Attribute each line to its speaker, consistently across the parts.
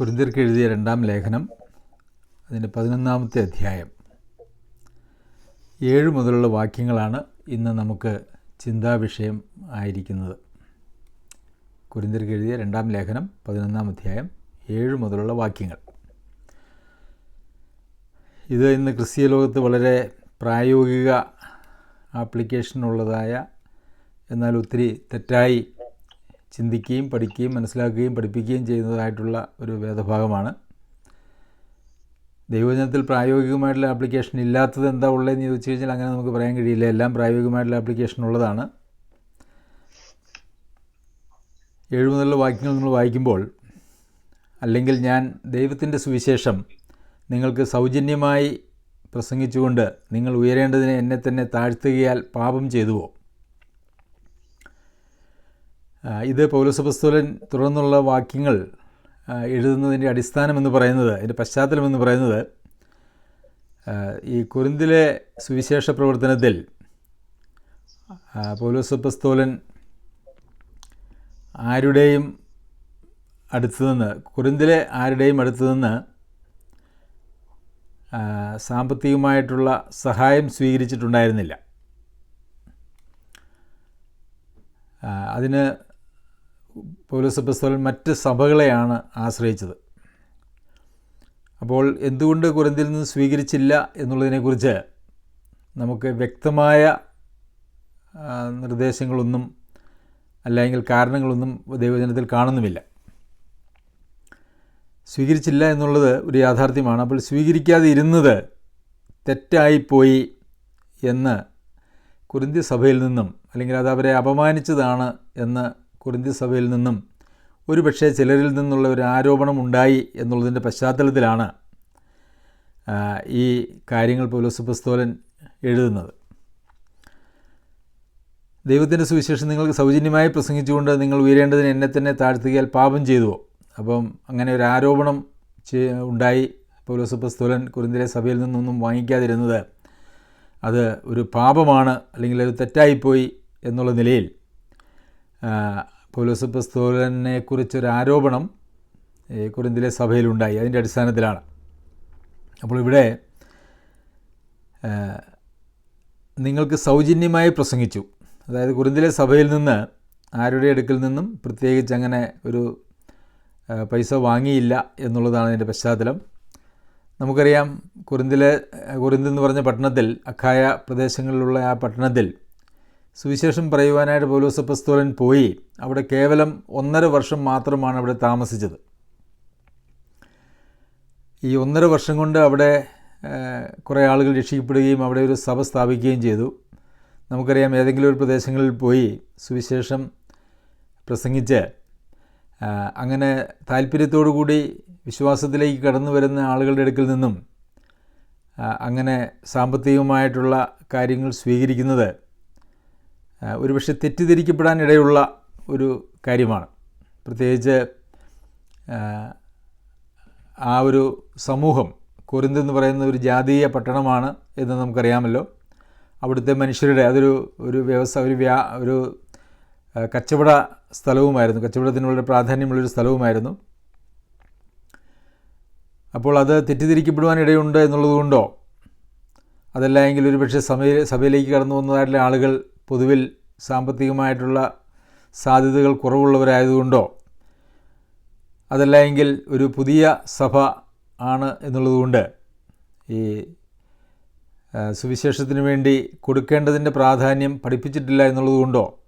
Speaker 1: കുരിന്തിർക്ക് എഴുതിയ രണ്ടാം ലേഖനം അതിന്റെ പതിനൊന്നാമത്തെ അധ്യായം. ഏഴ് മുതലുള്ള വാക്യങ്ങളാണ് ഇന്ന് നമുക്ക് ചിന്താവിഷയം ആയിരിക്കുന്നത്. കുരുന്തിർക്ക് എഴുതിയ രണ്ടാം ലേഖനം പതിനൊന്നാം അധ്യായം ഏഴ് മുതലുള്ള വാക്യങ്ങൾ. ഇത് ഇന്ന് ക്രിസ്തീയ ലോകത്ത് വളരെ പ്രായോഗിക ആപ്ലിക്കേഷനുള്ളതായ എന്നാൽ ഒത്തിരി തെറ്റായി ചിന്തിക്കുകയും പഠിക്കുകയും മനസ്സിലാക്കുകയും പഠിപ്പിക്കുകയും ചെയ്യുന്നതായിട്ടുള്ള ഒരു വേദഭാഗമാണ്. ദൈവജനത്തിൽ പ്രായോഗികമായിട്ടുള്ള ആപ്ലിക്കേഷൻ ഇല്ലാത്തത് എന്താ ഉള്ളതെന്ന് ചോദിച്ചു കഴിഞ്ഞാൽ അങ്ങനെ നമുക്ക് പറയാൻ കഴിയില്ല. എല്ലാം പ്രായോഗികമായിട്ടുള്ള ആപ്ലിക്കേഷൻ ഉള്ളതാണ്. ഏഴ് മുതലുള്ള വാക്യങ്ങൾ നിങ്ങൾ വായിക്കുമ്പോൾ അല്ലെങ്കിൽ ഞാൻ ദൈവത്തിന്റെ സുവിശേഷം നിങ്ങൾക്ക് സൗജന്യമായി പ്രസംഗിച്ചുകൊണ്ട് നിങ്ങൾ ഉയരേണ്ടതിന് എന്നെ തന്നെ താഴ്ത്തുകയാൽ പാപം ചെയ്തുവോ? ഇത് പൗരസപസ്തോലൻ തുടർന്നുള്ള വാക്യങ്ങൾ എഴുതുന്നതിന്റെ അടിസ്ഥാനം എന്ന് പറയുന്നത് അതിന്റെ പശ്ചാത്തലം എന്ന് പറയുന്നത് ഈ കുരിന്തിലെ സുവിശേഷ പ്രവർത്തനത്തിൽ പൗലോസപ്പസ്തോലൻ ആരുടെയും അടുത്തു നിന്ന് കുരിന്തിലെ ആരുടെയും അടുത്തു നിന്ന് സാമ്പത്തികമായിട്ടുള്ള സഹായം സ്വീകരിച്ചിട്ടുണ്ടായിരുന്നില്ല. അതിന് പൗലോസപ്പസ്തോലൻ മറ്റ് സഭകളെയാണ് ആശ്രയിച്ചത്. അപ്പോൾ എന്തുകൊണ്ട് കുരന്തിൽ നിന്ന് സ്വീകരിച്ചില്ല എന്നുള്ളതിനെക്കുറിച്ച് നമുക്ക് വ്യക്തമായ നിർദ്ദേശങ്ങളൊന്നും അല്ലെങ്കിൽ കാരണങ്ങളൊന്നും ദൈവജനത്തിൽ കാണുന്നുമില്ല. സ്വീകരിച്ചില്ല എന്നുള്ളത് ഒരു യാഥാർത്ഥ്യമാണ്. അപ്പോൾ സ്വീകരിക്കാതെ ഇരുന്നത് തെറ്റായിപ്പോയി എന്ന് കുരിന്തി സഭയിൽ നിന്നും അല്ലെങ്കിൽ അത് അവരെ അപമാനിച്ചതാണ് എന്ന് കുരിന്തി സഭയിൽ നിന്നും ഒരുപക്ഷേ ചിലരിൽ നിന്നുള്ള ഒരു ആരോപണം ഉണ്ടായി എന്നുള്ളതിന്റെ പശ്ചാത്തലത്തിലാണ് ഈ കാര്യങ്ങൾ പൗലോസ് പൗലോസപ്പസ്തോലൻ എഴുതുന്നത്. ദൈവത്തിന്റെ സുവിശേഷം നിങ്ങൾക്ക് സൗജന്യമായി പ്രസംഗിച്ചുകൊണ്ട് നിങ്ങൾ ഉയരേണ്ടതിന് എന്നെ തന്നെ താഴ്ത്തുകയാൽ പാപം ചെയ്തുവോ? അപ്പം അങ്ങനെ ഒരു ആരോപണം ഉണ്ടായി പൗലോസപ്പസ്തോലൻ കുരിന്തിലെ സഭയിൽ നിന്നൊന്നും വാങ്ങിക്കാതിരുന്നത് അത് ഒരു പാപമാണ് അല്ലെങ്കിൽ അത് തെറ്റായിപ്പോയി എന്നുള്ള നിലയിൽ പൗലോസപ്പസ്തോലനെ കുറിച്ചൊരു ആരോപണം കുറിന്തിലെ സഭയിലുണ്ടായി. അതിന്റെ അടിസ്ഥാനത്തിലാണ്. അപ്പോൾ ഇവിടെ നിങ്ങൾക്ക് സൗജന്യമായി പ്രസംഗിച്ചു. അതായത് കുറിന്തിലെ സഭയിൽ നിന്ന് ആരുടെ അടുക്കൽ നിന്നും പ്രത്യേകിച്ച് അങ്ങനെ ഒരു പൈസ വാങ്ങിയില്ല എന്നുള്ളതാണ് അതിന്റെ പശ്ചാത്തലം. നമുക്കറിയാം കുറിന്തിലെ കുറിന്ത് എന്ന് പറഞ്ഞ പട്ടണത്തിൽ അഖായ പ്രദേശങ്ങളിലുള്ള ആ പട്ടണത്തിൽ സുവിശേഷം പറയുവാനായിട്ട് പൗലോസപ്പസ്തോലൻ പോയി. അവിടെ കേവലം ഒന്നര വർഷം മാത്രമാണ് അവിടെ താമസിച്ചത്. ഈ ഒന്നര വർഷം കൊണ്ട് അവിടെ കുറേ ആളുകൾ രക്ഷിക്കപ്പെടുകയും അവിടെ ഒരു സഭ സ്ഥാപിക്കുകയും ചെയ്തു. നമുക്കറിയാം ഏതെങ്കിലും ഒരു പ്രദേശങ്ങളിൽ പോയി സുവിശേഷം പ്രസംഗിച്ച് അങ്ങനെ കൂടി വിശ്വാസത്തിലേക്ക് കടന്നു വരുന്ന ആളുകളുടെ അടുക്കിൽ നിന്നും അങ്ങനെ സാമ്പത്തികമായിട്ടുള്ള കാര്യങ്ങൾ സ്വീകരിക്കുന്നത് ഒരുപക്ഷെ തെറ്റിദ്ധരിക്കപ്പെടാൻ ഇടയുള്ള ഒരു കാര്യമാണ്. പ്രത്യേകിച്ച് ആ ഒരു സമൂഹം കൊരിന്ത് എന്ന് പറയുന്ന ഒരു ജാതീയ പട്ടണമാണ് എന്ന് നമുക്കറിയാമല്ലോ. അവിടുത്തെ മനുഷ്യരുടെ അതൊരു ഒരു വ്യവസായ ഒരു വ്യാ ഒരു കച്ചവട സ്ഥലവുമായിരുന്നു. കച്ചവടത്തിന് വളരെ പ്രാധാന്യമുള്ളൊരു സ്ഥലവുമായിരുന്നു. അപ്പോൾ അത് തെറ്റിദ്ധരിക്കപ്പെടുവാൻ ഇടയുണ്ട് എന്നുള്ളതുകൊണ്ടോ അതല്ല എങ്കിൽ ഒരു പക്ഷേ സഭയിൽ സഭയിലേക്ക് കടന്നു വന്നതായിട്ടുള്ള ആളുകൾ പൊതുവിൽ സാമ്പത്തികമായിട്ടുള്ള സാധ്യതകൾ കുറവുള്ളവരായതുകൊണ്ടോ അതല്ല എങ്കിൽ ഒരു പുതിയ സഭ ആണ് എന്നുള്ളതുകൊണ്ട് ഈ സുവിശേഷത്തിന് വേണ്ടി കൊടുക്കേണ്ടതിന്റെ പ്രാധാന്യം പഠിപ്പിച്ചിട്ടില്ല എന്നുള്ളതുകൊണ്ടോ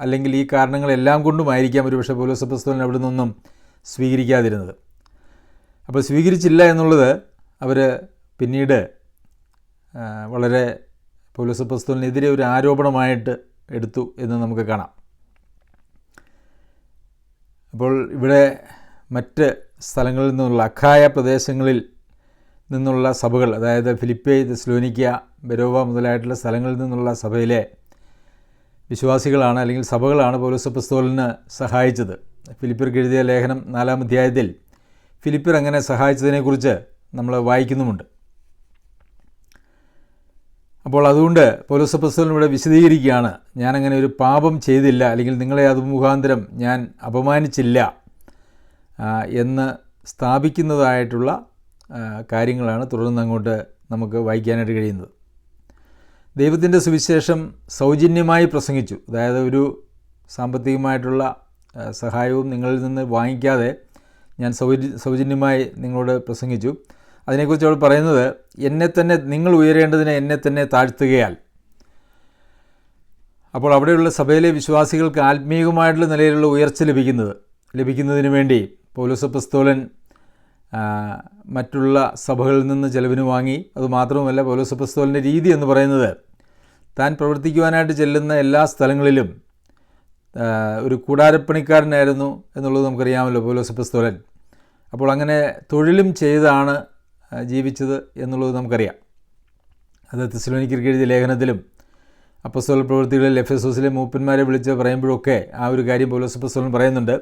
Speaker 1: അല്ലെങ്കിൽ ഈ കാരണങ്ങളെല്ലാം കൊണ്ടുമായിരിക്കാം പക്ഷേ പൗലോസപ്പസ്തോലൻ അവിടെ നിന്നൊന്നും സ്വീകരിക്കാതിരുന്നത്. അപ്പോൾ സ്വീകരിച്ചില്ല എന്നുള്ളത് അവർ പിന്നീട് വളരെ പൗലോസപ്പസ്തോലിനെതിരെ ഒരു ആരോപണമായിട്ട് എടുത്തു എന്ന് നമുക്ക് കാണാം. അപ്പോൾ ഇവിടെ മറ്റ് സ്ഥലങ്ങളിൽ നിന്നുള്ള അഖായ പ്രദേശങ്ങളിൽ നിന്നുള്ള സഭകൾ അതായത് ഫിലിപ്പേ സ്ലോനിക്ക ബെരോവ മുതലായിട്ടുള്ള സ്ഥലങ്ങളിൽ നിന്നുള്ള സഭയിലെ വിശ്വാസികളാണ് അല്ലെങ്കിൽ സഭകളാണ് പൗലോസപ്പസ്തോലിന് സഹായിച്ചത്. ഫിലിപ്പിർക്ക് എഴുതിയ ലേഖനം നാലാം അധ്യായത്തിൽ ഫിലിപ്പിർ അങ്ങനെ സഹായിച്ചതിനെക്കുറിച്ച് നമ്മൾ വായിക്കുന്നുമുണ്ട്. അപ്പോൾ അതുകൊണ്ട് പോലീസ് പ്രസിഡന്റ് ഇവിടെ വിശദീകരിക്കുകയാണ്. ഞാനങ്ങനെ ഒരു പാപം ചെയ്തില്ല അല്ലെങ്കിൽ നിങ്ങളെ അത് മുഖാന്തരം ഞാൻ അപമാനിച്ചില്ല എന്ന് സ്ഥാപിക്കുന്നതായിട്ടുള്ള കാര്യങ്ങളാണ് തുടർന്ന് അങ്ങോട്ട് നമുക്ക് വായിക്കാനായിട്ട് കഴിയുന്നത്. ദൈവത്തിന്റെ സുവിശേഷം സൗജന്യമായി പ്രസംഗിച്ചു. അതായത് ഒരു സാമ്പത്തികമായിട്ടുള്ള സഹായവും നിങ്ങളിൽ നിന്ന് വാങ്ങിക്കാതെ ഞാൻ സൗജന്യമായി നിങ്ങളോട് പ്രസംഗിച്ചു. അതിനെക്കുറിച്ച് അവൾ പറയുന്നത് എന്നെ തന്നെ നിങ്ങൾ ഉയരേണ്ടതിന് എന്നെ തന്നെ താഴ്ത്തുകയാൽ. അപ്പോൾ അവിടെയുള്ള സഭയിലെ വിശ്വാസികൾക്ക് ആത്മീയമായിട്ടുള്ള നിലയിലുള്ള ഉയർച്ച ലഭിക്കുന്നത് ലഭിക്കുന്നതിന് വേണ്ടി പൗലോസപ്പസ്തോലൻ മറ്റുള്ള സഭകളിൽ നിന്ന് ചെലവിന് വാങ്ങി. അതുമാത്രവുമല്ല പൗലോസപ്പസ്തോലിന്റെ രീതി എന്ന് പറയുന്നത് താൻ പ്രവർത്തിക്കുവാനായിട്ട് ചെല്ലുന്ന എല്ലാ സ്ഥലങ്ങളിലും ഒരു കൂടാരപ്പണിക്കാരനായിരുന്നു എന്നുള്ളത് നമുക്കറിയാമല്ലോ പൗലോസപ്പസ്തോലൻ അപ്പോൾ അങ്ങനെ തൊഴിലും ചെയ്താണ് ജീവിച്ചത് എന്നുള്ളത് നമുക്കറിയാം. അത് തെസ്സലോനിക്കർക്ക് എഴുതിയ ലേഖനത്തിലും അപ്പസ്തോല പ്രവൃത്തികളിൽ എഫ് എസ് എസിലെ മൂപ്പന്മാരെ വിളിച്ച് പറയുമ്പോഴൊക്കെ ആ ഒരു കാര്യം പൗലോസ് അപ്പസ്തോലൻ പറയുന്നുണ്ട്.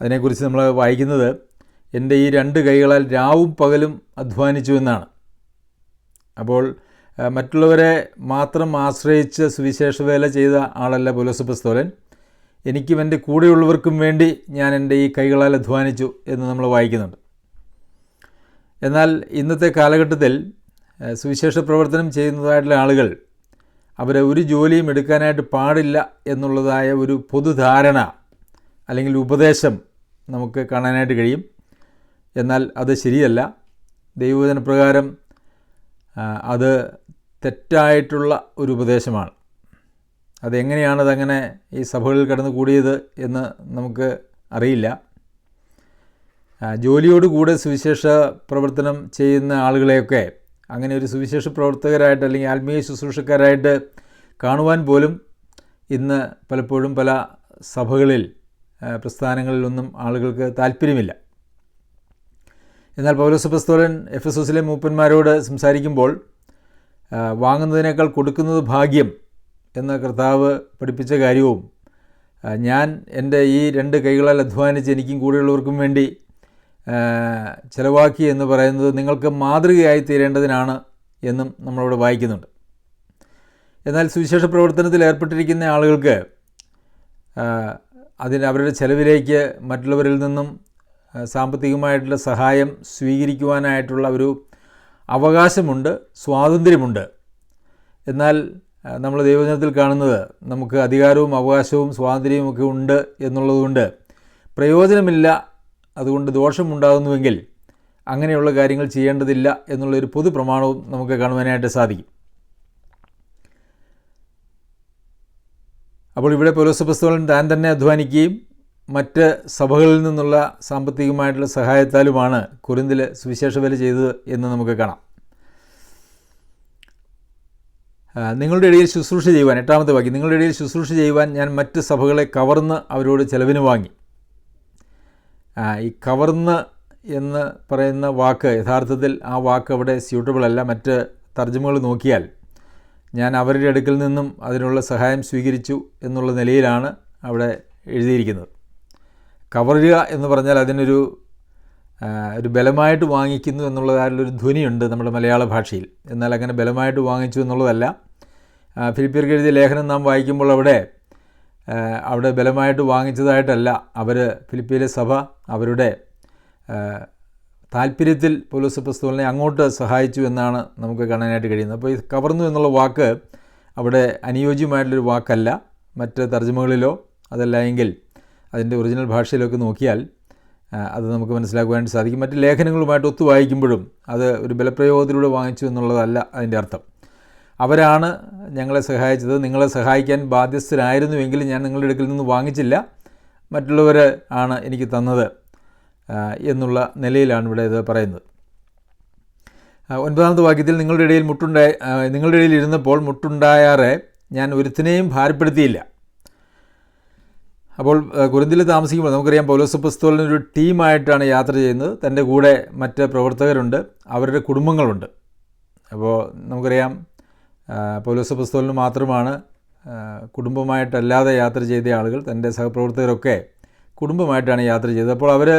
Speaker 1: അതിനെക്കുറിച്ച് നമ്മൾ വായിക്കുന്നത് എന്റെ ഈ രണ്ട് കൈകളാൽ രാവും പകലും അധ്വാനിച്ചു എന്നാണ്. അപ്പോൾ മറ്റുള്ളവരെ മാത്രം ആശ്രയിച്ച് സുവിശേഷ വേല ചെയ്ത ആളല്ല പൗലോസ് അപ്പസ്തോലൻ. എനിക്കും എന്റെ കൂടെയുള്ളവർക്കും വേണ്ടി ഞാൻ എന്റെ ഈ കൈകളാൽ അധ്വാനിച്ചു എന്ന് നമ്മൾ വായിക്കുന്നുണ്ട്. എന്നാൽ ഇന്നത്തെ കാലഘട്ടത്തിൽ സുവിശേഷ പ്രവർത്തനം ചെയ്യുന്നതായിട്ടുള്ള ആളുകൾ അവരെ ഒരു ജോലിയും എടുക്കാനായിട്ട് പാടില്ല എന്നുള്ളതായ ഒരു പൊതുധാരണ അല്ലെങ്കിൽ ഉപദേശം നമുക്ക് കാണാനായിട്ട് കഴിയും. എന്നാൽ അത് ശരിയല്ല. ദൈവവചന പ്രകാരം അത് തെറ്റായിട്ടുള്ള ഒരു ഉപദേശമാണ്. അതെങ്ങനെയാണ് അതങ്ങനെ ഈ സഭകളിൽ കടന്നു കൂടിയത് എന്ന് നമുക്ക് അറിയില്ല. ജോലിയോടുകൂടെ സുവിശേഷ പ്രവർത്തനം ചെയ്യുന്ന ആളുകളെയൊക്കെ അങ്ങനെ ഒരു സുവിശേഷ പ്രവർത്തകരായിട്ട് അല്ലെങ്കിൽ ആത്മീയ ശുശ്രൂഷക്കാരായിട്ട് കാണുവാൻ പോലും ഇന്ന് പലപ്പോഴും പല സഭകളിൽ പ്രസ്ഥാനങ്ങളിലൊന്നും ആളുകൾക്ക് താല്പര്യമില്ല. എന്നാൽ പൗലോസ് പ്രസ്തോലൻ എഫ് എസ് എസിലെ മൂപ്പന്മാരോട് സംസാരിക്കുമ്പോൾ വാങ്ങുന്നതിനേക്കാൾ കൊടുക്കുന്നത് ഭാഗ്യം എന്ന കർത്താവ് പഠിപ്പിച്ച കാര്യവും ഞാൻ എന്റെ ഈ രണ്ട് കൈകളാൽ അധ്വാനിച്ച് എനിക്കും കൂടെയുള്ളവർക്കും വേണ്ടി ചെലവാക്കി എന്ന് പറയുന്നത് നിങ്ങൾക്ക് മാതൃകയായി തീരേണ്ടതിനാണ് എന്നും നമ്മളവിടെ വായിക്കുന്നുണ്ട്. എന്നാൽ സുവിശേഷ പ്രവർത്തനത്തിൽ ഏർപ്പെട്ടിരിക്കുന്ന ആളുകൾക്ക് അതിന് അവരുടെ ചെലവിലേക്ക് മറ്റുള്ളവരിൽ നിന്നും സാമ്പത്തികമായിട്ടുള്ള സഹായം സ്വീകരിക്കുവാനായിട്ടുള്ള ഒരു അവകാശമുണ്ട് സ്വാതന്ത്ര്യമുണ്ട്. എന്നാൽ നമ്മൾ ദൈവജനത്തിൽ കാണുന്നത് നമുക്ക് അധികാരവും അവകാശവും സ്വാതന്ത്ര്യവും ഒക്കെ ഉണ്ട് എന്നുള്ളതുകൊണ്ട് പ്രയോജനമില്ല അതുകൊണ്ട് ദോഷമുണ്ടാകുന്നുവെങ്കിൽ അങ്ങനെയുള്ള കാര്യങ്ങൾ ചെയ്യേണ്ടതില്ല എന്നുള്ളൊരു പൊതു പ്രമാണവും നമുക്ക് കാണുവാനായിട്ട് സാധിക്കും. അപ്പോൾ ഇവിടെ പൗലോസപസ്തോലൻ താൻ തന്നെ അധ്വാനിക്കുകയും മറ്റ് സഭകളിൽ നിന്നുള്ള സാമ്പത്തികമായിട്ടുള്ള സഹായത്താലുമാണ് കുരുന്തിൽ സുവിശേഷ വില ചെയ്തത് എന്ന് നമുക്ക് കാണാം. നിങ്ങളുടെ ഇടയിൽ ശുശ്രൂഷ ചെയ്യുവാൻ എട്ടാമത്തെ വാക്യം നിങ്ങളുടെ ഇടയിൽ ശുശ്രൂഷ ചെയ്യുവാൻ ഞാൻ മറ്റ് സഭകളെ കവർന്ന് അവരോട് ചെലവിന് വാങ്ങി. ഈ കവർന്ന് എന്ന് പറയുന്ന വാക്ക് യഥാർത്ഥത്തിൽ ആ വാക്ക് അവിടെ സ്യൂട്ടബിൾ അല്ല. മറ്റ് തർജമകൾ നോക്കിയാൽ ഞാൻ അവരുടെ അടുക്കൽ നിന്നും അതിനുള്ള സഹായം സ്വീകരിച്ചു എന്നുള്ള നിലയിലാണ് അവിടെ എഴുതിയിരിക്കുന്നത്. കവറുക എന്ന് പറഞ്ഞാൽ അതിനൊരു ഒരു ബലമായിട്ട് വാങ്ങിക്കുന്നു എന്നുള്ളതായിട്ടുള്ളൊരു ധ്വനിയുണ്ട് നമ്മുടെ മലയാള ഭാഷയിൽ. എന്നാൽ അങ്ങനെ ബലമായിട്ട് വാങ്ങിച്ചു എന്നുള്ളതല്ല. ഫിലിപ്പിയർക്ക് എഴുതിയ ലേഖനം നാം വായിക്കുമ്പോൾ അവിടെ അവിടെ ബലമായിട്ട് വാങ്ങിച്ചതായിട്ടല്ല. അവർ ഫിലിപ്പീലെ സഭ അവരുടെ താല്പര്യത്തിൽ പോലീസ് പ്രസ്തുവിനെ അങ്ങോട്ട് സഹായിച്ചു എന്നാണ് നമുക്ക് കാണാനായിട്ട് കഴിയുന്നത്. അപ്പോൾ ഈ കവർന്നു എന്നുള്ള വാക്ക് അവിടെ അനുയോജ്യമായിട്ടുള്ളൊരു വാക്കല്ല. മറ്റ് തർജമകളിലോ അതല്ല എങ്കിൽ അതിന്റെ ഒറിജിനൽ ഭാഷയിലൊക്കെ നോക്കിയാൽ അത് നമുക്ക് മനസ്സിലാക്കുവാനായിട്ട് സാധിക്കും. മറ്റ് ലേഖനങ്ങളുമായിട്ട് ഒത്തു വായിക്കുമ്പോഴും അത് ഒരു ബലപ്രയോഗത്തിലൂടെ വാങ്ങിച്ചു എന്നുള്ളതല്ല അതിന്റെ അർത്ഥം. അവരാണ് ഞങ്ങളെ സഹായിച്ചത്. നിങ്ങളെ സഹായിക്കാൻ ബാധ്യസ്ഥരായിരുന്നുവെങ്കിൽ ഞാൻ നിങ്ങളുടെ അടുക്കൽ നിന്ന് വാങ്ങിച്ചില്ല. മറ്റുള്ളവർ ആണ് എനിക്ക് തന്നത് എന്നുള്ള നിലയിലാണ് ഇവിടെ ഇത് പറയുന്നത്. ഒൻപതാമത്തെ വാക്യത്തിൽ നിങ്ങളുടെ ഇടയിൽ മുട്ടുണ്ടായ നിങ്ങളുടെ ഇടയിൽ ഇരുന്നപ്പോൾ മുട്ടുണ്ടായാറെ ഞാൻ ഒരുത്തിനെയും ഭാരപ്പെടുത്തിയില്ല. അപ്പോൾ കുരുന്തിൽ താമസിക്കുമ്പോൾ നമുക്കറിയാം പൗലോസ് പുസ്തകത്തിന് ഒരു ടീമായിട്ടാണ് യാത്ര ചെയ്യുന്നത്. തന്റെ കൂടെ മറ്റ് പ്രവർത്തകരുണ്ട് അവരുടെ കുടുംബങ്ങളുണ്ട്. അപ്പോൾ നമുക്കറിയാം പൗലോസ് പുസ്തകത്തിന് മാത്രമാണ് കുടുംബമായിട്ടല്ലാതെ യാത്ര ചെയ്ത ആളുകൾ തന്റെ സഹപ്രവർത്തകരൊക്കെ കുടുംബമായിട്ടാണ് യാത്ര ചെയ്തത്. അപ്പോൾ അവർ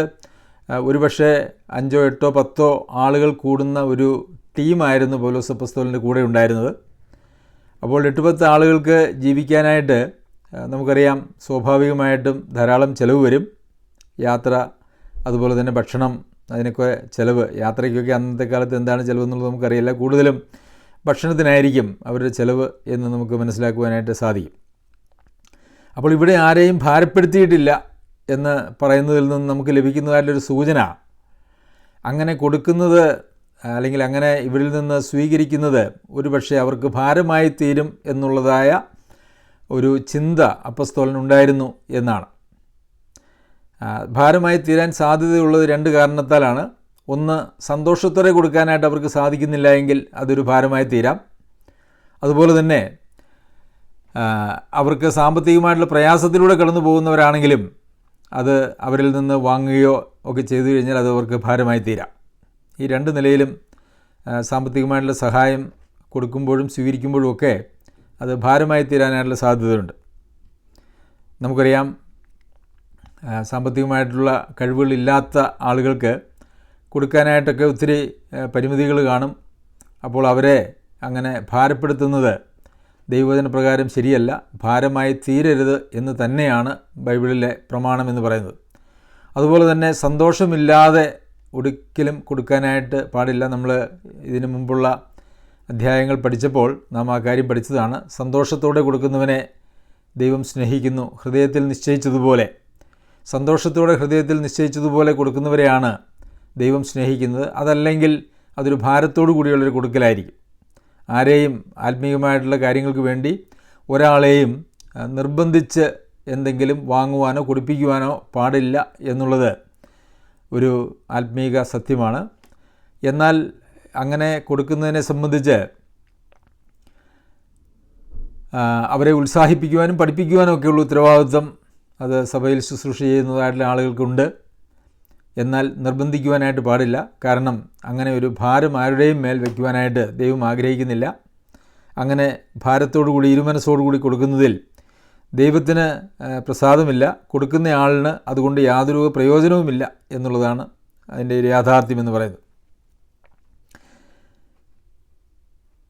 Speaker 1: ഒരുപക്ഷെ അഞ്ചോ എട്ടോ പത്തോ ആളുകൾ കൂടുന്ന ഒരു ടീമായിരുന്നു പൗലോസ് പുസ്തകത്തിന്റെ കൂടെ ഉണ്ടായിരുന്നത്. അപ്പോൾ എട്ട് പത്ത് ആളുകൾക്ക് ജീവിക്കാനായിട്ട് നമുക്കറിയാം സ്വാഭാവികമായിട്ടും ധാരാളം ചിലവ് വരും. യാത്ര അതുപോലെ തന്നെ ഭക്ഷണം അതിനൊക്കെ ചിലവ് യാത്രയ്ക്കൊക്കെ അന്നത്തെ കാലത്ത് എന്താണ് ചിലവെന്നുള്ളത് നമുക്കറിയില്ല. കൂടുതലും ഭക്ഷണത്തിനായിരിക്കും അവരുടെ ചിലവ് എന്ന് നമുക്ക് മനസ്സിലാക്കുവാനായിട്ട് സാധിക്കും. അപ്പോൾ ഇവിടെ ആരെയും ഭാരപ്പെടുത്തിയിട്ടില്ല എന്ന് പറയുന്നതിൽ നിന്ന് നമുക്ക് ലഭിക്കുന്നതായിട്ടൊരു സൂചന അങ്ങനെ കൊടുക്കുന്നത് അല്ലെങ്കിൽ അങ്ങനെ ഇവരിൽ നിന്ന് സ്വീകരിക്കുന്നത് ഒരു പക്ഷേ അവർക്ക് ഭാരമായി തീരും എന്നുള്ളതായ ഒരു ചിന്ത അപ്പസ്തോലനുണ്ടായിരുന്നു എന്നാണ്. ഭാരമായി തീരാൻ സാധ്യതയുള്ളത് രണ്ട് കാരണത്താലാണ്. ഒന്ന് സന്തോഷത്തോടെ കൊടുക്കാനായിട്ട് അവർക്ക് സാധിക്കുന്നില്ല എങ്കിൽ അതൊരു ഭാരമായി തീരാം. അതുപോലെ തന്നെ അവർക്ക് സാമ്പത്തികമായിട്ടുള്ള പ്രയാസത്തിലൂടെ കടന്നു പോകുന്നവരാണെങ്കിലും അത് അവരിൽ നിന്ന് വാങ്ങുകയോ ഒക്കെ ചെയ്തു കഴിഞ്ഞാൽ അത് അവർക്ക് ഭാരമായി തീരാം. ഈ രണ്ട് നിലയിലും സാമ്പത്തികമായിട്ടുള്ള സഹായം കൊടുക്കുമ്പോഴും സ്വീകരിക്കുമ്പോഴും ഒക്കെ അത് ഭാരമായി തീരാനായിട്ടുള്ള സാധ്യതയുണ്ട്. നമുക്കറിയാം സാമ്പത്തികമായിട്ടുള്ള കഴിവുകളില്ലാത്ത ആളുകൾക്ക് കൊടുക്കാനായിട്ടൊക്കെ ഒത്തിരി പരിമിതികൾ കാണും. അപ്പോൾ അവരെ അങ്ങനെ ഭാരപ്പെടുത്തുന്നത് ദൈവവചന പ്രകാരം ശരിയല്ല. ഭാരമായി തീരരുത് എന്ന് തന്നെയാണ് ബൈബിളിലെ പ്രമാണം എന്ന് പറയുന്നത്. അതുപോലെ തന്നെ സന്തോഷമില്ലാതെ ഒരിക്കലും കൊടുക്കാനായിട്ട് പാടില്ല. നമ്മൾ ഇതിനു മുമ്പുള്ള അധ്യായങ്ങൾ പഠിച്ചപ്പോൾ നാം ആ കാര്യം പഠിച്ചതാണ്. സന്തോഷത്തോടെ കൊടുക്കുന്നവനെ ദൈവം സ്നേഹിക്കുന്നു. ഹൃദയത്തിൽ നിശ്ചയിച്ചതുപോലെ സന്തോഷത്തോടെ ഹൃദയത്തിൽ നിശ്ചയിച്ചതുപോലെ കൊടുക്കുന്നവരെയാണ് ദൈവം സ്നേഹിക്കുന്നത് അതല്ലെങ്കിൽ അതൊരു ഭാരത്തോടു കൂടിയുള്ളൊരു കൊടുക്കലായിരിക്കും. ആരെയും ആത്മീയമായിട്ടുള്ള കാര്യങ്ങൾക്ക് വേണ്ടി ഒരാളെയും നിർബന്ധിച്ച് എന്തെങ്കിലും വാങ്ങുവാനോ കുടിപ്പിക്കുവാനോ പാടില്ല എന്നുള്ളത് ഒരു ആത്മീക സത്യമാണ്. എന്നാൽ അങ്ങനെ കൊടുക്കുന്നതിനെ സംബന്ധിച്ച് അവരെ ഉത്സാഹിപ്പിക്കുവാനും പഠിപ്പിക്കുവാനും ഒക്കെയുള്ള ഉത്തരവാദിത്വം അത് സഭയിൽ ശുശ്രൂഷ ചെയ്യുന്നതായിട്ടുള്ള ആളുകൾക്കുണ്ട്. എന്നാൽ നിർബന്ധിക്കുവാനായിട്ട് പാടില്ല. കാരണം അങ്ങനെ ഒരു ഭാരം ആരുടെയും മേൽ വയ്ക്കുവാനായിട്ട് ദൈവം ആഗ്രഹിക്കുന്നില്ല. അങ്ങനെ ഭാരത്തോടുകൂടി ഇരുമനസ്സോടുകൂടി കൊടുക്കുന്നതിൽ ദൈവത്തിന് പ്രസാദമില്ല. കൊടുക്കുന്ന ആളിന് അതുകൊണ്ട് യാതൊരു പ്രയോജനവുമില്ല എന്നുള്ളതാണ് അതിന്റെ ഒരു യാഥാർത്ഥ്യം എന്ന് പറയുന്നത്.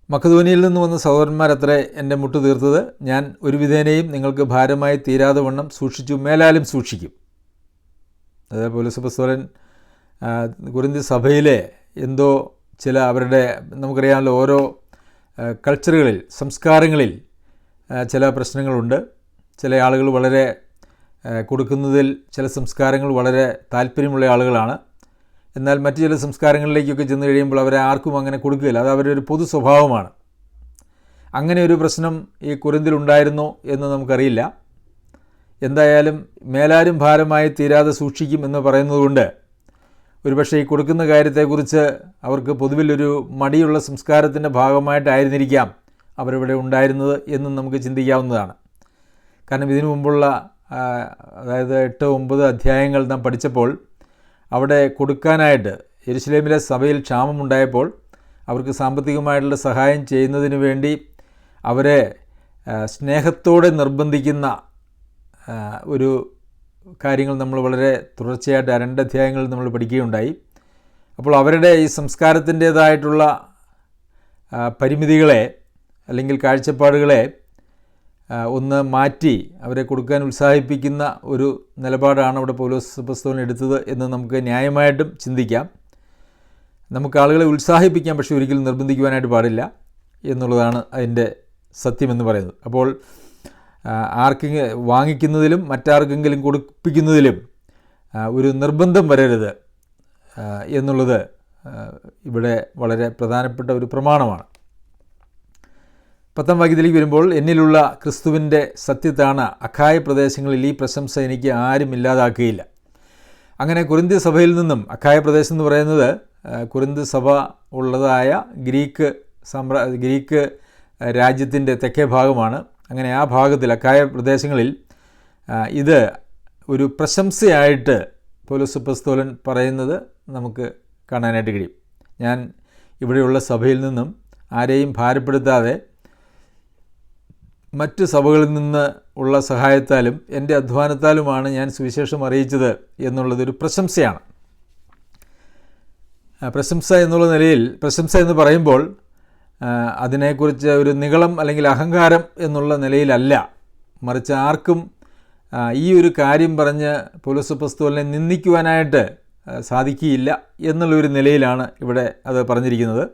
Speaker 1: മക്കധോനിയിൽ നിന്ന് വന്ന സഹോദരന്മാരത്രേ എന്റെ മുട്ട് തീർത്തത് ഞാൻ ഒരു വിധേനയും നിങ്ങൾക്ക് ഭാരമായി തീരാതെ വണ്ണം സൂക്ഷിച്ചു മേലാലും സൂക്ഷിക്കും. അതേപോലെ സുപസ്വരൻ കുറിന്തി സഭയിലെ എന്തോ ചില അവരുടെ നമുക്കറിയാമല്ലോ ഓരോ കൾച്ചറുകളിൽ സംസ്കാരങ്ങളിൽ ചില പ്രശ്നങ്ങളുണ്ട്. ചില ആളുകൾ വളരെ കൊടുക്കുന്നതിൽ ചില സംസ്കാരങ്ങൾ വളരെ താല്പര്യമുള്ള ആളുകളാണ്. എന്നാൽ മറ്റു ചില സംസ്കാരങ്ങളിലേക്കൊക്കെ ചെന്ന് കഴിയുമ്പോൾ അവരെ ആർക്കും അങ്ങനെ കൊടുക്കുകയില്ല. അത് അവരുടെ ഒരു പൊതു സ്വഭാവമാണ്. അങ്ങനെ ഒരു പ്രശ്നം ഈ കുറിന്തിലുണ്ടായിരുന്നോ എന്ന് നമുക്കറിയില്ല. എന്തായാലും മേലാരും ഭാരമായി തീരാതെ സൂക്ഷിക്കും എന്ന് പറയുന്നതുകൊണ്ട് ഒരുപക്ഷെ ഈ കൊടുക്കുന്ന കാര്യത്തെക്കുറിച്ച് അവർക്ക് പൊതുവിലൊരു മടിയുള്ള സംസ്കാരത്തിന്റെ ഭാഗമായിട്ടായിരുന്നിരിക്കാം അവരിവിടെ ഉണ്ടായിരുന്നത് എന്നും നമുക്ക് ചിന്തിക്കാവുന്നതാണ്. കാരണം ഇതിനു മുമ്പുള്ള അതായത് എട്ട് ഒമ്പത് അധ്യായങ്ങൾ നാം പഠിച്ചപ്പോൾ അവിടെ കൊടുക്കാനായിട്ട് എരുസലേമിലെ സഭയിൽ ക്ഷാമമുണ്ടായപ്പോൾ അവർക്ക് സാമ്പത്തികമായിട്ടുള്ള സഹായം ചെയ്യുന്നതിന് വേണ്ടി അവരെ സ്നേഹത്തോടെ നിർബന്ധിക്കുന്ന ഒരു കാര്യങ്ങൾ നമ്മൾ വളരെ തുടർച്ചയായിട്ട് രണ്ട് അധ്യായങ്ങൾ നമ്മൾ പഠിക്കുകയുണ്ടായി. അപ്പോൾ അവരുടെ ഈ സംസ്കാരത്തിന്റേതായിട്ടുള്ള പരിമിതികളെ അല്ലെങ്കിൽ കാഴ്ചപ്പാടുകളെ ഒന്ന് മാറ്റി അവരെ കൊടുക്കാൻ ഉത്സാഹിപ്പിക്കുന്ന ഒരു നിലപാടാണ് അവിടെ പൗലോസ് പുസ്തകം എടുത്തത് എന്ന് നമുക്ക് ന്യായമായിട്ടും ചിന്തിക്കാം. നമുക്ക് ആളുകളെ ഉത്സാഹിപ്പിക്കാം പക്ഷേ ഒരിക്കലും നിർബന്ധിക്കുവാനായിട്ട് പാടില്ല എന്നുള്ളതാണ് അതിന്റെ സത്യമെന്ന് പറയുന്നത്. അപ്പോൾ ആർക്കെങ്കിലും വാങ്ങിക്കുന്നതിലും മറ്റാർക്കെങ്കിലും കൊടുപ്പിക്കുന്നതിലും ഒരു നിർബന്ധം വരരുത് എന്നുള്ളത് ഇവിടെ വളരെ പ്രധാനപ്പെട്ട ഒരു പ്രമാണമാണ്. പത്താം വാക്യത്തിലേക്ക് വരുമ്പോൾ എന്നിലുള്ള ക്രിസ്തുവിന്റെ സത്യത്താണ് അഖായ പ്രദേശങ്ങളിൽ ഈ പ്രശംസ എനിക്ക് ആരും ഇല്ലാതാക്കുകയില്ല. അങ്ങനെ കുരിന്തി സഭയിൽ നിന്നും അഖായ പ്രദേശം എന്ന് പറയുന്നത് കുരിന്തി സഭ ഉള്ളതായ ഗ്രീക്ക് സമ്ര ഗ്രീക്ക് രാജ്യത്തിന്റെ തെക്കേ ഭാഗമാണ്. അങ്ങനെ ആ ഭാഗത്തിൽ അക്കായ പ്രദേശങ്ങളിൽ ഇത് ഒരു പ്രശംസയായിട്ട് പോലീസ് പസ്തോലൻ പറയുന്നത് നമുക്ക് കാണാനായിട്ട് കഴിയും. ഞാൻ ഇവിടെയുള്ള സഭയിൽ നിന്നും ആരെയും ഭാരപ്പെടുത്താതെ മറ്റ് സഭകളിൽ നിന്ന് ഉള്ള സഹായത്താലും എന്റെ അധ്വാനത്താലുമാണ് ഞാൻ സുവിശേഷം അറിയിച്ചത് എന്നുള്ളതൊരു പ്രശംസയാണ്. പ്രശംസ എന്നുള്ള നിലയിൽ പ്രശംസ എന്ന് പറയുമ്പോൾ അതിനെക്കുറിച്ച് ഒരു നികളം അല്ലെങ്കിൽ അഹങ്കാരം എന്നുള്ള നിലയിലല്ല. മറിച്ച് ആർക്കും ഈ ഒരു കാര്യം പറഞ്ഞ് പോലീസ് പുസ്തകനെ നിന്ദിക്കുവാനായിട്ട് സാധിക്കുകയില്ല എന്നുള്ളൊരു നിലയിലാണ് ഇവിടെ അത് പറഞ്ഞിരിക്കുന്നത്.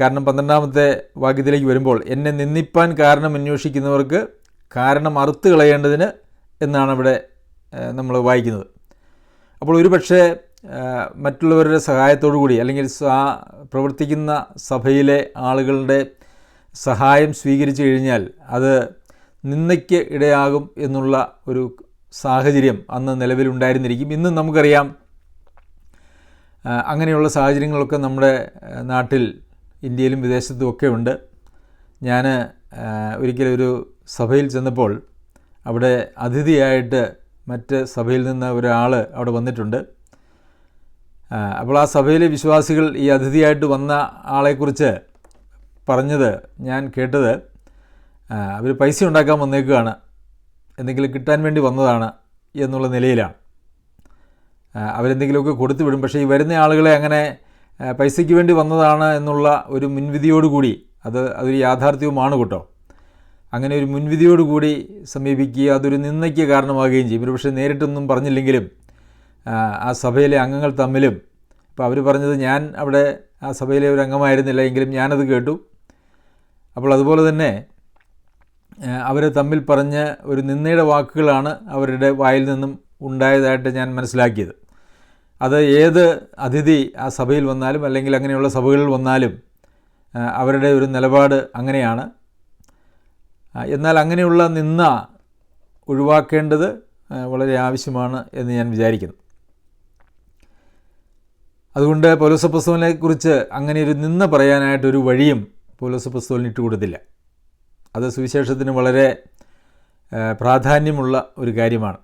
Speaker 1: കാരണം പന്ത്രണ്ടാമത്തെ വാക്യത്തിലേക്ക് വരുമ്പോൾ എന്നെ നിന്ദിപ്പാൻ കാരണം അന്വേഷിക്കുന്നവർക്ക് കാരണം അറുത്ത് കളയേണ്ടതിന് എന്നാണ് ഇവിടെ നമ്മൾ വായിക്കുന്നത്. അപ്പോൾ ഒരു പക്ഷേ മറ്റുള്ളവരുടെ സഹായത്തോടു കൂടി അല്ലെങ്കിൽ പ്രവർത്തിക്കുന്ന സഭയിലെ ആളുകളുടെ സഹായം സ്വീകരിച്ചു കഴിഞ്ഞാൽ അത് നിന്ദയ്ക്ക് ഇടയാകും എന്നുള്ള ഒരു സാഹചര്യം അന്ന് നിലവിലുണ്ടായിരുന്നിരിക്കും. ഇന്ന് നമുക്കറിയാം അങ്ങനെയുള്ള സാഹചര്യങ്ങളൊക്കെ നമ്മുടെ നാട്ടിൽ ഇന്ത്യയിലും വിദേശത്തും ഒക്കെ ഉണ്ട്. ഞാൻ ഒരിക്കലൊരു സഭയിൽ ചെന്നപ്പോൾ അവിടെ അതിഥിയായിട്ട് മറ്റ് സഭയിൽ നിന്ന് ഒരാൾ അവിടെ വന്നിട്ടുണ്ട്. അപ്പോൾ ആ സഭയിലെ വിശ്വാസികൾ ഈ അതിഥിയായിട്ട് വന്ന ആളെക്കുറിച്ച് പറഞ്ഞത് ഞാൻ കേട്ടത് അവർ പൈസ ഉണ്ടാക്കാൻ വന്നേക്കുകയാണ് എന്തെങ്കിലും കിട്ടാൻ വേണ്ടി വന്നതാണ് എന്നുള്ള നിലയിലാണ്. അവരെന്തെങ്കിലുമൊക്കെ കൊടുത്തു വിടും പക്ഷേ ഈ വരുന്ന ആളുകളെ അങ്ങനെ പൈസയ്ക്ക് വേണ്ടി വന്നതാണ് എന്നുള്ള ഒരു മുൻവിധിയോടുകൂടി അത് അതൊരു യാഥാർത്ഥ്യവുമാണ് കേട്ടോ. അങ്ങനെ ഒരു മുൻവിധിയോടുകൂടി സമീപിക്കുക അതൊരു നിന്ദയ്ക്ക് കാരണമാകുകയും ചെയ്യും. ഒരു പക്ഷേ നേരിട്ടൊന്നും പറഞ്ഞില്ലെങ്കിലും ആ, സഭയിലെ അംഗങ്ങൾ തമ്മിലും ഇപ്പോൾ അവർ പറഞ്ഞത് ഞാൻ അവിടെ ആ സഭയിലെ ഒരു അംഗമായിരുന്നില്ല എങ്കിലും ഞാനത് കേട്ടു. അപ്പോൾ അതുപോലെ തന്നെ അവർ തമ്മിൽ പറഞ്ഞ ഒരു നിന്ദയുടെ വാക്കുകളാണ് അവരുടെ വായിൽ നിന്നും ഉണ്ടായതായിട്ട് ഞാൻ മനസ്സിലാക്കിയത്. അത് ഏത് അതിഥി ആ സഭയിൽ വന്നാലും അല്ലെങ്കിൽ അങ്ങനെയുള്ള സഭകളിൽ വന്നാലും അവരുടെ ഒരു നിലപാട് അങ്ങനെയാണ്. എന്നാൽ അങ്ങനെയുള്ള നിന്ന ഒഴിവാക്കേണ്ടത് വളരെ ആവശ്യമാണ് എന്ന് ഞാൻ വിചാരിക്കുന്നു. അതുകൊണ്ട് പൗലോസപ്പസ്തോലിനെ കുറിച്ച് അങ്ങനെ ഒരു നിന്ന് പറയാനായിട്ടൊരു വഴിയും പൗലോസപ്പസ്തോലിന് ഇട്ടുകൊടുത്തില്ല അത് സുവിശേഷത്തിന് വളരെ പ്രാധാന്യമുള്ള ഒരു കാര്യമാണ്.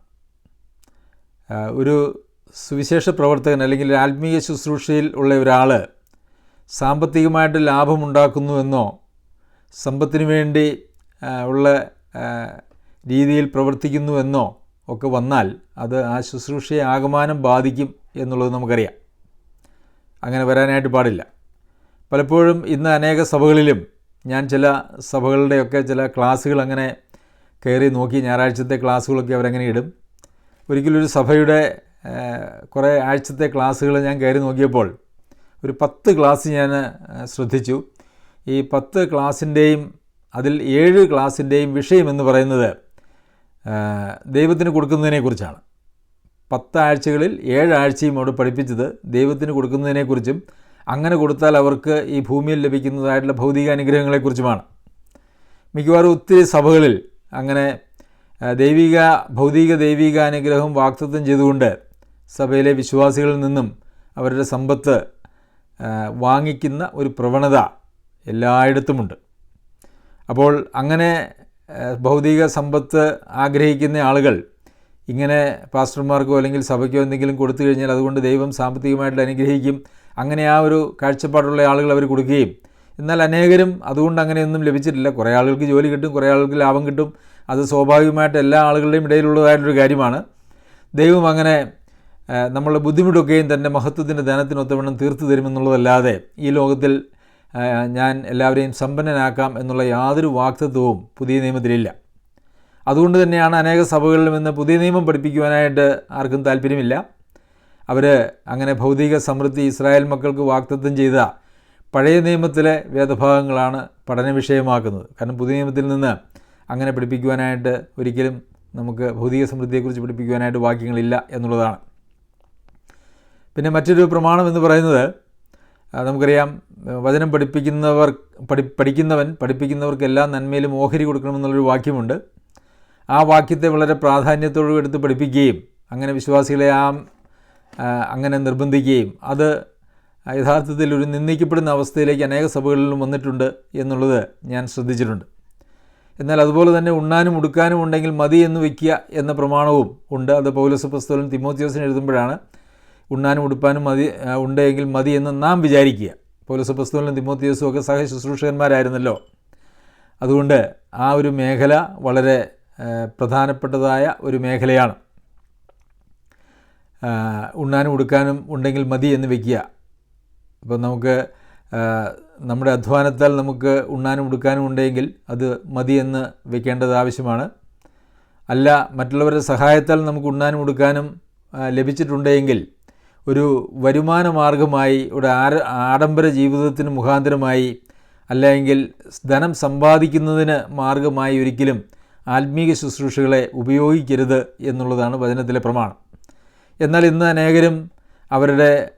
Speaker 1: ഒരു സുവിശേഷ പ്രവർത്തകൻ അല്ലെങ്കിൽ ഒരു ആത്മീയ ശുശ്രൂഷയിൽ ഉള്ള ഒരാൾ സാമ്പത്തികമായിട്ട് ലാഭമുണ്ടാക്കുന്നു എന്നോ സമ്പത്തിന് വേണ്ടി ഉള്ള രീതിയിൽ പ്രവർത്തിക്കുന്നു എന്നോ ഒക്കെ വന്നാൽ അത് ആ ശുശ്രൂഷയെ ആകമാനം ബാധിക്കും എന്നുള്ളത് നമുക്കറിയാം. അങ്ങനെ വരാനായിട്ട് പാടില്ല. പലപ്പോഴും ഇന്ന് അനേക സഭകളിലും ഞാൻ ചില സഭകളുടെയൊക്കെ ചില ക്ലാസ്സുകൾ അങ്ങനെ കയറി നോക്കി ഞായറാഴ്ചത്തെ ക്ലാസ്സുകളൊക്കെ അവരങ്ങനെ ഇടും. ഒരിക്കലൊരു സഭയുടെ കുറേ ആഴ്ചത്തെ ക്ലാസ്സുകൾ ഞാൻ കയറി നോക്കിയപ്പോൾ ഒരു പത്ത് ക്ലാസ് ഞാൻ ശ്രദ്ധിച്ചു. ഈ പത്ത് ക്ലാസ്സിന്റെയും അതിൽ ഏഴ് ക്ലാസ്സിന്റെയും വിഷയമെന്ന് പറയുന്നത് ദൈവത്തിന് കൊടുക്കുന്നതിനെക്കുറിച്ചാണ്. പത്താഴ്ചകളിൽ ഏഴാഴ്ചയും അവിടെ പഠിപ്പിച്ചത് ദൈവത്തിന് കൊടുക്കുന്നതിനെക്കുറിച്ചും അങ്ങനെ കൊടുത്താൽ അവർക്ക് ഈ ഭൂമിയിൽ ലഭിക്കുന്നതായിട്ടുള്ള ഭൗതിക അനുഗ്രഹങ്ങളെക്കുറിച്ചുമാണ്. മിക്കവാറും ഒത്തിരി സഭകളിൽ അങ്ങനെ ദൈവിക ഭൗതിക ദൈവിക അനുഗ്രഹം വാക്തത്വം ചെയ്തുകൊണ്ട് സഭയിലെ വിശ്വാസികളിൽ നിന്നും അവരുടെ സമ്പത്ത് വാങ്ങിക്കുന്ന ഒരു പ്രവണത എല്ലായിടത്തുമുണ്ട്. അപ്പോൾ അങ്ങനെ ഭൗതിക സമ്പത്ത് ആഗ്രഹിക്കുന്ന ആളുകൾ ഇങ്ങനെ പാസ്റ്റർമാർക്കോ അല്ലെങ്കിൽ സഭയ്ക്കോ എന്തെങ്കിലും കൊടുത്തു കഴിഞ്ഞാൽ അതുകൊണ്ട് ദൈവം സാമ്പത്തികമായിട്ട് അനുഗ്രഹിക്കും. അങ്ങനെ ആ ഒരു കാഴ്ചപ്പാടുള്ള ആളുകൾ അവർ കൊടുക്കുകയും. എന്നാൽ അനേകരും അതുകൊണ്ട് അങ്ങനെയൊന്നും ലഭിച്ചിട്ടില്ല. കുറേ ആളുകൾക്ക് ജോലി കിട്ടും കുറേ ആളുകൾക്ക് ലാഭം കിട്ടും. അത് സ്വാഭാവികമായിട്ട് എല്ലാ ആളുകളുടെയും ഇടയിലുള്ളതായിട്ടൊരു കാര്യമാണ്. ദൈവം അങ്ങനെ നമ്മളുടെ ബുദ്ധിമുട്ടൊക്കെയും തന്റെ മഹത്വത്തിന്റെ ധനത്തിനൊത്തവണ്ണം തീർത്തു തരുമെന്നുള്ളതല്ലാതെ ഈ ലോകത്തിൽ ഞാൻ എല്ലാവരെയും സമ്പന്നനാക്കാം എന്നുള്ള യാതൊരു വാക്തത്വവും പുതിയ നിയമത്തിലില്ല. അതുകൊണ്ട് തന്നെയാണ് അനേക സഭകളിലും ഇന്ന് പുതിയ നിയമം പഠിപ്പിക്കുവാനായിട്ട് ആർക്കും താല്പര്യമില്ല. അവർ അങ്ങനെ ഭൗതിക സമൃദ്ധി ഇസ്രായേൽ മക്കൾക്ക് വാക്തത്വം ചെയ്ത പഴയ നിയമത്തിലെ വേദഭാഗങ്ങളാണ് പഠന വിഷയമാക്കുന്നത് കാരണം പുതിയ നിയമത്തിൽ നിന്ന് അങ്ങനെ പഠിപ്പിക്കുവാനായിട്ട് ഒരിക്കലും നമുക്ക് ഭൗതിക സമൃദ്ധിയെക്കുറിച്ച് പഠിപ്പിക്കുവാനായിട്ട് വാക്യങ്ങളില്ല എന്നുള്ളതാണ്. പിന്നെ മറ്റൊരു പ്രമാണം എന്ന് പറയുന്നത് നമുക്കറിയാം വചനം പഠിപ്പിക്കുന്നവർ പഠി പഠിക്കുന്നവൻ പഠിപ്പിക്കുന്നവർക്ക് എല്ലാ നന്മയിലും ഓഹരി കൊടുക്കണമെന്നുള്ളൊരു വാക്യമുണ്ട്. ആ വാക്യത്തെ വളരെ പ്രാധാന്യത്തോടും എടുത്ത് പഠിപ്പിക്കുകയും അങ്ങനെ വിശ്വാസികളെ ആ അങ്ങനെ നിർബന്ധിക്കുകയും അത് യഥാർത്ഥത്തിൽ ഒരു നിന്ദിക്കപ്പെടുന്ന അവസ്ഥയിലേക്ക് അനേക സഭകളിലും വന്നിട്ടുണ്ട് എന്നുള്ളത് ഞാൻ ശ്രദ്ധിച്ചിട്ടുണ്ട്. എന്നാൽ അതുപോലെ തന്നെ ഉണ്ണാനും ഉടുക്കാനും ഉണ്ടെങ്കിൽ മതി എന്ന് വയ്ക്കുക എന്ന പ്രമാണവും ഉണ്ട്. അത് പൗലോസ് പുസ്തകം തിമോത്യോസിന് എഴുതുമ്പോഴാണ് ഉണ്ണാനും ഉടുപ്പാനും മതി ഉണ്ടെങ്കിൽ മതി എന്ന് നാം വിചാരിക്കുക. പൗലോസ് പുസ്തകത്തിലും തിമോത്യോസും ഒക്കെ സഹ ശുശ്രൂഷകന്മാരായിരുന്നല്ലോ അതുകൊണ്ട് ആ ഒരു മേഖല വളരെ പ്രധാനപ്പെട്ടതായ ഒരു മേഖലയാണ്. ഉണ്ണാനും ഉടുക്കാനും ഉണ്ടെങ്കിൽ മതി എന്ന് വയ്ക്കുക അപ്പോൾ നമുക്ക് നമ്മുടെ അധ്വാനത്താൽ നമുക്ക് ഉണ്ണാനും ഉടുക്കാനും ഉണ്ടെങ്കിൽ അത് മതി എന്ന് വെക്കേണ്ടത് ആവശ്യമാണ്. അല്ല മറ്റുള്ളവരുടെ സഹായത്താൽ നമുക്ക് ഉണ്ണാനും ഉടുക്കാനും ലഭിച്ചിട്ടുണ്ടെങ്കിൽ ഒരു വരുമാന മാർഗമായി ഒരു ആര ആഡംബര ജീവിതത്തിന് മുഖാന്തരമായി അല്ലെങ്കിൽ ധനം സമ്പാദിക്കുന്നതിന് മാർഗമായി ഒരിക്കലും ആത്മീക ശുശ്രൂഷകളെ ഉപയോഗിക്കരുത് എന്നുള്ളതാണ് വചനത്തിലെ പ്രമാണം. എന്നാൽ ഇന്ന് അനേകരും അവരുടെ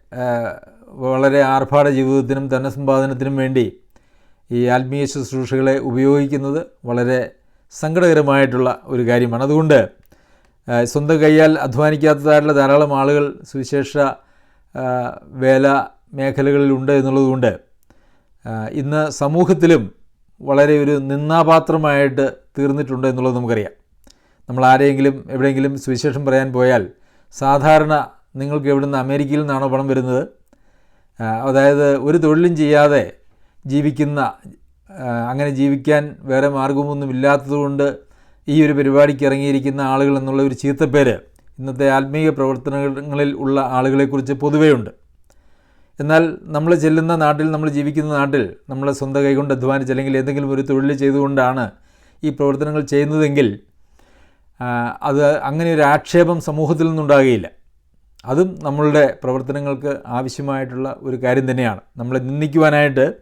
Speaker 1: വളരെ ആർഭാട ജീവിതത്തിനും ധനസമ്പാദനത്തിനും വേണ്ടി ഈ ആത്മീയ ശുശ്രൂഷകളെ ഉപയോഗിക്കുന്നത് വളരെ സങ്കടകരമായിട്ടുള്ള ഒരു കാര്യമാണ്. അതുകൊണ്ട് സ്വന്തം കൈയാൽ അധ്വാനിക്കാത്തതായിട്ടുള്ള ധാരാളം ആളുകൾ സുവിശേഷ വേല മേഖലകളിലുണ്ട് എന്നുള്ളതുകൊണ്ട് ഇന്ന് സമൂഹത്തിലും വളരെ ഒരു നിന്നാപാത്രമായിട്ട് തീർന്നിട്ടുണ്ട് എന്നുള്ളത് നമുക്കറിയാം. നമ്മൾ ആരെങ്കിലും എവിടെയെങ്കിലും സുവിശേഷം പറയാൻ പോയാൽ സാധാരണ നിങ്ങൾക്ക് എവിടുന്ന് അമേരിക്കയിൽ നിന്നാണോ പണം വരുന്നത്? അതായത് ഒരു തൊഴിലും ചെയ്യാതെ ജീവിക്കുന്ന അങ്ങനെ ജീവിക്കാൻ വേറെ മാർഗമൊന്നും ഇല്ലാത്തതുകൊണ്ട് ഈ ഒരു പരിപാടിക്ക് ഇറങ്ങിയിരിക്കുന്ന ആളുകൾ എന്നുള്ള ഒരു ചീത്തപ്പേര് ഇന്നത്തെ ആത്മീയ പ്രവർത്തനങ്ങളിൽ ഉള്ള ആളുകളെക്കുറിച്ച് പൊതുവെയുണ്ട്. എന്നാൽ നമ്മൾ ചെല്ലുന്ന നാട്ടിൽ നമ്മൾ ജീവിക്കുന്ന നാട്ടിൽ നമ്മൾ സ്വന്തം കൈകൊണ്ട് അധ്വാനിച്ച് അല്ലെങ്കിൽ എന്തെങ്കിലും ഒരു തൊഴിൽ ചെയ്തുകൊണ്ടാണ് ഈ പ്രവർത്തനങ്ങൾ ചെയ്യുന്നതെങ്കിൽ അത് അങ്ങനെ ഒരു ആക്ഷേപം സമൂഹത്തിൽ നിന്നുണ്ടാകുകയില്ല. അതും നമ്മളുടെ പ്രവർത്തനങ്ങൾക്ക് ആവശ്യമായിട്ടുള്ള ഒരു കാര്യം തന്നെയാണ്. നമ്മളെ നിന്ദിക്കുവാനായിട്ട്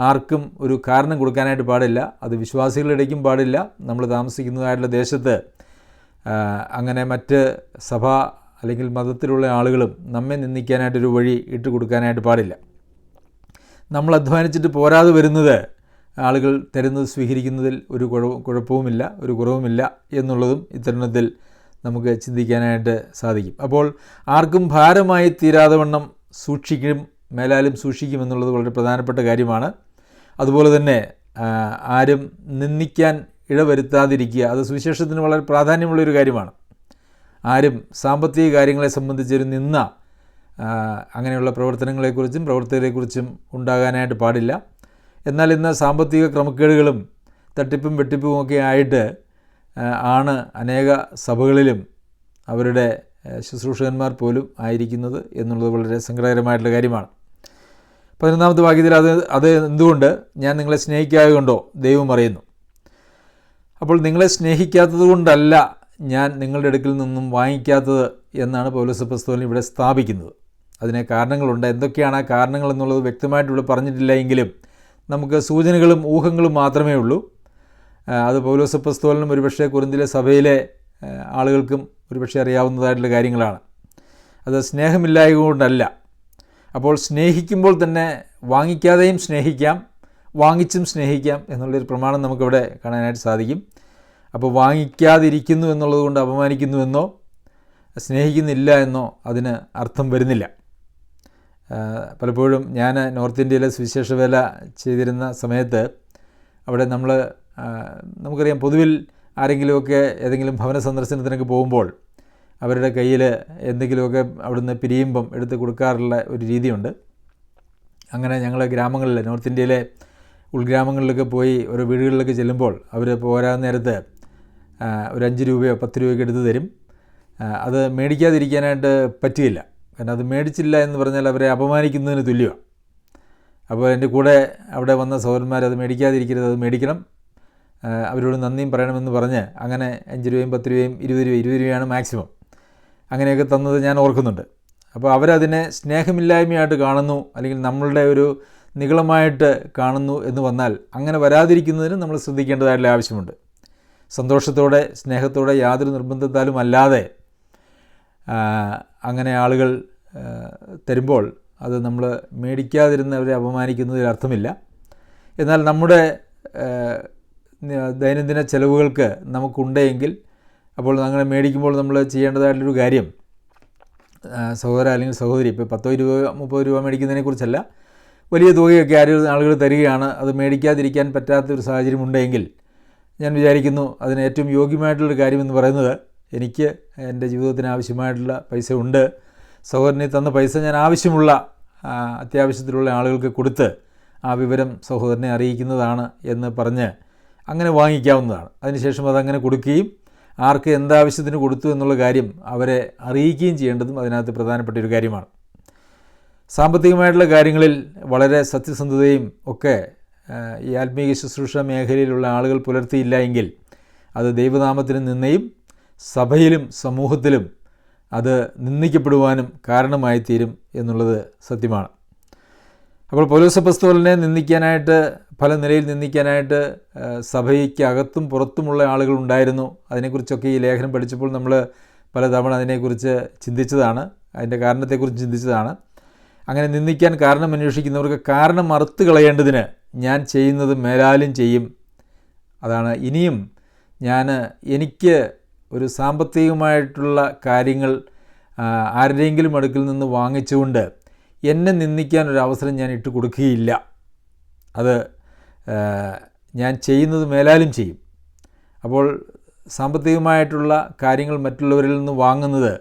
Speaker 1: ആർക്കും ഒരു കാരണം കൊടുക്കാനായിട്ട് പാടില്ല. അത് വിശ്വാസികളുടെ ഇടയ്ക്കും പാടില്ല. നമ്മൾ താമസിക്കുന്നതായിട്ടുള്ള ദേശത്ത് അങ്ങനെ മറ്റ് സഭ അല്ലെങ്കിൽ മതത്തിലുള്ള ആളുകളും നമ്മെ നിന്ദിക്കാനായിട്ടൊരു വഴി ഇട്ട് കൊടുക്കാനായിട്ട് പാടില്ല. നമ്മൾ അധ്വാനിച്ചിട്ട് പോരാതെ വരുന്നത് ആളുകൾ തരുന്നത് സ്വീകരിക്കുന്നതിൽ ഒരു കുഴ- കുഴപ്പവുമില്ല ഒരു കുറവുമില്ല എന്നുള്ളതും ഇത്തരുണത്തിൽ നമുക്ക് ചിന്തിക്കാനായിട്ട് സാധിക്കും. അപ്പോൾ ആർക്കും ഭാരമായി തീരാതെ വണ്ണം സൂക്ഷിക്കും മേലാലും സൂക്ഷിക്കും എന്നുള്ളത് വളരെ പ്രധാനപ്പെട്ട കാര്യമാണ്. അതുപോലെ തന്നെ ആരും നിന്ദിക്കാൻ ഇടവരുത്താതിരിക്കുക അത് സുവിശേഷത്തിന് വളരെ പ്രാധാന്യമുള്ളൊരു കാര്യമാണ്. ആരും സാമ്പത്തിക കാര്യങ്ങളെ സംബന്ധിച്ചൊരു നിന്ന അങ്ങനെയുള്ള പ്രവർത്തനങ്ങളെക്കുറിച്ചും പ്രവർത്തകരെക്കുറിച്ചും ഉണ്ടാകാനായിട്ട് പാടില്ല. എന്നാൽ ഇന്ന് സാമ്പത്തിക ക്രമക്കേടുകളും തട്ടിപ്പും വെട്ടിപ്പും ഒക്കെ ആയിട്ട് ആണ് അനേക സഭകളിലും അവരുടെ ശുശ്രൂഷകന്മാർ പോലും ആയിരിക്കുന്നത് എന്നുള്ളത് വളരെ സങ്കടകരമായിട്ടുള്ള കാര്യമാണ്. പതിനൊന്നാമത്തെ വാക്യത്തിൽ അത് അത് എന്തുകൊണ്ട് ഞാൻ നിങ്ങളെ സ്നേഹിക്കാതെ കൊണ്ടോ? ദൈവം അറിയുന്നു അപ്പോൾ നിങ്ങളെ സ്നേഹിക്കാത്തത് കൊണ്ടല്ല ഞാൻ നിങ്ങളുടെ അടുക്കിൽ നിന്നും വാങ്ങിക്കാത്തത് എന്നാണ് പൗലോസ് പുസ്തകം ഇവിടെ സ്ഥാപിക്കുന്നത്. അതിന് കാരണങ്ങളുണ്ട്. എന്തൊക്കെയാണ് ആ കാരണങ്ങൾ എന്നുള്ളത് വ്യക്തമായിട്ട് ഇവിടെ പറഞ്ഞിട്ടില്ല എങ്കിലും നമുക്ക് സൂചനകളും ഊഹങ്ങളും മാത്രമേ ഉള്ളൂ. അത് പൗലോസ് പുസ്തകനും ഒരുപക്ഷെ കുറിന്തിലെ സഭയിലെ ആളുകൾക്കും ഒരുപക്ഷെ അറിയാവുന്നതായിട്ടുള്ള കാര്യങ്ങളാണ്. അത് സ്നേഹമില്ലായ്മ കൊണ്ടല്ല അപ്പോൾ സ്നേഹിക്കുമ്പോൾ തന്നെ വാങ്ങിക്കാതെയും സ്നേഹിക്കാം വാങ്ങിച്ചും സ്നേഹിക്കാം എന്നുള്ളൊരു പ്രമാണം നമുക്കിവിടെ കാണാനായിട്ട് സാധിക്കും. അപ്പോൾ വാങ്ങിക്കാതിരിക്കുന്നു എന്നുള്ളത് കൊണ്ട് അപമാനിക്കുന്നുവെന്നോ സ്നേഹിക്കുന്നില്ല എന്നോ അതിന് അർത്ഥം വരുന്നില്ല. പലപ്പോഴും ഞാൻ നോർത്ത് ഇന്ത്യയിലെ സുവിശേഷ വേല ചെയ്തിരുന്ന സമയത്ത് അവിടെ നമ്മൾ നമുക്കറിയാം പൊതുവിൽ ആരെങ്കിലുമൊക്കെ ഏതെങ്കിലും ഭവന സന്ദർശനത്തിനൊക്കെ പോകുമ്പോൾ അവരുടെ കയ്യിൽ എന്തെങ്കിലുമൊക്കെ അവിടുന്ന് പിരിയുമ്പം എടുത്ത് കൊടുക്കാറുള്ള ഒരു രീതിയുണ്ട്. അങ്ങനെ ഞങ്ങൾ ഗ്രാമങ്ങളിൽ നോർത്ത് ഇന്ത്യയിലെ ഉൾഗ്രാമങ്ങളിലൊക്കെ പോയി ഓരോ വീടുകളിലൊക്കെ ചെല്ലുമ്പോൾ അവർ പോരാ നേരത്ത് ഒരു അഞ്ച് രൂപയോ പത്ത് രൂപയൊക്കെ എടുത്ത് തരും. അത് മേടിക്കാതിരിക്കാനായിട്ട് പറ്റുകയില്ല കാരണം അത് മേടിച്ചില്ല എന്ന് പറഞ്ഞാൽ അവരെ അപമാനിക്കുന്നതിന് തുല്യമാണ് അപ്പോൾ എന്റെ കൂടെ അവിടെ വന്ന സഹോദരന്മാർ അത് മേടിക്കാതിരിക്കരുത് അത് മേടിക്കണം. അവരോട് നന്ദിയും പറയണമെന്ന് പറഞ്ഞ് അങ്ങനെ അഞ്ച് രൂപയും പത്ത് രൂപയും ഇരുപത് രൂപ ഇരുപത് രൂപയാണ് മാക്സിമം. അങ്ങനെയൊക്കെ തന്നത് ഞാൻ ഓർക്കുന്നുണ്ട്. അപ്പോൾ അവരതിനെ സ്നേഹമില്ലായ്മയായിട്ട് കാണുന്നു അല്ലെങ്കിൽ നമ്മളുടെ ഒരു നികളമായിട്ട് കാണുന്നു എന്ന് വന്നാൽ അങ്ങനെ വരാതിരിക്കുന്നതിന് നമ്മൾ ശ്രദ്ധിക്കേണ്ടതായിട്ടുള്ള ആവശ്യമുണ്ട്. സന്തോഷത്തോടെ സ്നേഹത്തോടെ യാതൊരു നിർബന്ധത്താലും അല്ലാതെ അങ്ങനെ ആളുകൾ തരുമ്പോൾ അത് നമ്മൾ മേടിക്കാതിരുന്നവരെ അപമാനിക്കുന്നതിൽ അർത്ഥമില്ല. എന്നാൽ നമ്മുടെ ദൈനംദിന ചെലവുകൾക്ക് നമുക്കുണ്ടെങ്കിൽ അപ്പോൾ അങ്ങനെ മേടിക്കുമ്പോൾ നമ്മൾ ചെയ്യേണ്ടതായിട്ടുള്ളൊരു കാര്യം സഹോദര അല്ലെങ്കിൽ സഹോദരി ഇപ്പോൾ പത്തോ ഇരുപതോ മുപ്പത് രൂപ മേടിക്കുന്നതിനെക്കുറിച്ചല്ല വലിയ തുകയൊക്കെ ആരും ആളുകൾ തരികയാണ്. അത് മേടിക്കാതിരിക്കാൻ പറ്റാത്തൊരു സാഹചര്യം ഉണ്ടെങ്കിൽ ഞാൻ വിചാരിക്കുന്നു അതിന് ഏറ്റവും യോഗ്യമായിട്ടുള്ളൊരു കാര്യമെന്ന് പറയുന്നത് എനിക്ക് എന്റെ ജീവിതത്തിന് ആവശ്യമായിട്ടുള്ള പൈസ ഉണ്ട്. സഹോദരനെ തന്ന പൈസ ഞാൻ ആവശ്യമുള്ള അത്യാവശ്യത്തിലുള്ള ആളുകൾക്ക് കൊടുത്ത് ആ വിവരം സഹോദരനെ അറിയിക്കുന്നതാണ് എന്ന് പറഞ്ഞ് അങ്ങനെ വാങ്ങിക്കാവുന്നതാണ്. അതിനുശേഷം അതങ്ങനെ കൊടുക്കുകയും ആർക്ക് എന്താവശ്യത്തിന് കൊടുത്തു എന്നുള്ള കാര്യം അവരെ അറിയിക്കുകയും ചെയ്യേണ്ടതും അതിനകത്ത് പ്രധാനപ്പെട്ട ഒരു കാര്യമാണ്. സാമ്പത്തികമായിട്ടുള്ള കാര്യങ്ങളിൽ വളരെ സത്യസന്ധതയും ഒക്കെ ഈ ആത്മീയ ശുശ്രൂഷ മേഖലയിലുള്ള ആളുകൾ പുലർത്തിയില്ല എങ്കിൽ അത് ദൈവനാമത്തിന് നിന്നയും സഭയിലും സമൂഹത്തിലും അത് നിന്ദിക്കപ്പെടുവാനും കാരണമായി തീരും എന്നുള്ളത് സത്യമാണ്. അപ്പോൾ പൗലോസപ്പസ്തോലിനെ നിന്ദിക്കാനായിട്ട് പല നിലയിൽ നിന്ദിക്കാനായിട്ട് സഭയ്ക്കകത്തും പുറത്തുമുള്ള ആളുകൾ ഉണ്ടായിരുന്നു. അതിനെക്കുറിച്ചൊക്കെ ഈ ലേഖനം പഠിച്ചപ്പോൾ നമ്മൾ പലതവണ അതിനെക്കുറിച്ച് ചിന്തിച്ചതാണ് അതിന്റെ കാരണത്തെക്കുറിച്ച് ചിന്തിച്ചതാണ്. അങ്ങനെ നിന്ദിക്കാൻ കാരണം അന്വേഷിക്കുന്നവർക്ക് കാരണം മറുത്ത് കളയേണ്ടതിന് ഞാൻ ചെയ്യുന്നത് മേലാലും ചെയ്യും. അതാണ്. ഇനിയും ഞാൻ എനിക്ക് ഒരു സാമ്പത്തികമായിട്ടുള്ള കാര്യങ്ങൾ ആരുടെയെങ്കിലും അടുക്കിൽ നിന്ന് വാങ്ങിച്ചുകൊണ്ട് എന്നെ നിന്ദിക്കാൻ ഒരു അവസരം ഞാൻ ഇട്ട് കൊടുക്കുകയില്ല. അത് ഞാൻ ചെയ്യുന്നത് മേലാലും ചെയ്യും. അപ്പോൾ സാമ്പത്തികമായിട്ടുള്ള കാര്യങ്ങൾ മറ്റുള്ളവരിൽ നിന്ന് വാങ്ങുന്നത്